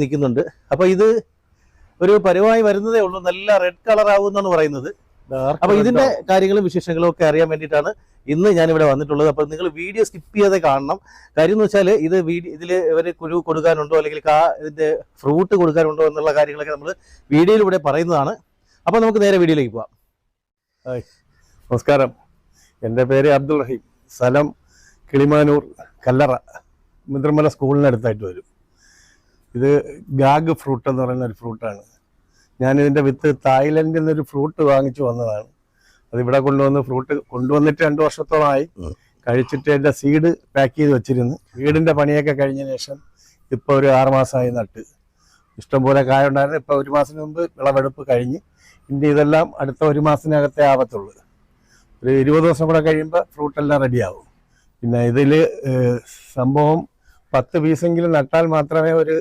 നിൽക്കുന്നുണ്ട്. അപ്പൊ ഇത് ഒരു പരുവായി വരുന്നതേ ഉള്ളൂ. നല്ല റെഡ് കളർ ആവുമെന്നാണ് പറയുന്നത്. അപ്പൊ ഇതിന്റെ കാര്യങ്ങളും വിശേഷങ്ങളും ഒക്കെ അറിയാൻ വേണ്ടിയിട്ടാണ് ഇന്ന് ഞാൻ ഇവിടെ വന്നിട്ടുള്ളത്. അപ്പൊ നിങ്ങൾ വീഡിയോ സ്കിപ്പ് ചെയ്യാതെ കാണണം. കാര്യം എന്ന് വെച്ചാൽ ഇത് ഇതിൽ ഇവർ കുരു കൊടുക്കാനുണ്ടോ അല്ലെങ്കിൽ കാ ഇതിന്റെ ഫ്രൂട്ട് കൊടുക്കാനുണ്ടോ എന്നുള്ള കാര്യങ്ങളൊക്കെ നമ്മൾ വീഡിയോയിലൂടെ പറയുന്നതാണ്. അപ്പൊ നമുക്ക് നേരെ വീഡിയോയിലേക്ക് പോവാം. നമസ്കാരം. എന്റെ പേര് അബ്ദുൾ റഹീം. സ്ഥലം കിളിമാനൂർ കല്ലറ. മുദ്രമല സ്കൂളിനടുത്തായിട്ട് വരും. ഇത് ഗാഗ് ഫ്രൂട്ട് എന്ന് പറയുന്ന ഒരു ഫ്രൂട്ടാണ്. ഞാനിതിന്റെ വിത്ത് തായ്ലൻഡിൽ നിന്നൊരു ഫ്രൂട്ട് വാങ്ങിച്ചു വന്നതാണ്. അതിവിടെ കൊണ്ടുവന്ന് ഫ്രൂട്ട് കൊണ്ടുവന്നിട്ട് രണ്ട് വർഷത്തോളമായി കഴിച്ചിട്ട് എന്റെ സീഡ് പാക്ക് ചെയ്ത് വെച്ചിരുന്നു. വീടിന്റെ പണിയൊക്കെ കഴിഞ്ഞ ശേഷം ഇപ്പോൾ ഒരു ആറുമാസമായി നട്ട്. ഇഷ്ടംപോലെ കായ ഉണ്ടായിരുന്നു. ഇപ്പോൾ ഒരു മാസം മുമ്പ് വിളവെടുപ്പ് കഴിഞ്ഞ് ഇനി ഇതെല്ലാം അടുത്ത ഒരു മാസത്തിനകത്തേ ആവത്തുള്ളൂ. ഒരു ഇരുപത് ദിവസം കൂടെ കഴിയുമ്പോൾ ഫ്രൂട്ടെല്ലാം റെഡിയാവും. പിന്നെ ഇതിൽ സംഭവം പത്ത് പീസെങ്കിലും നട്ടാൽ മാത്രമേ ഒരു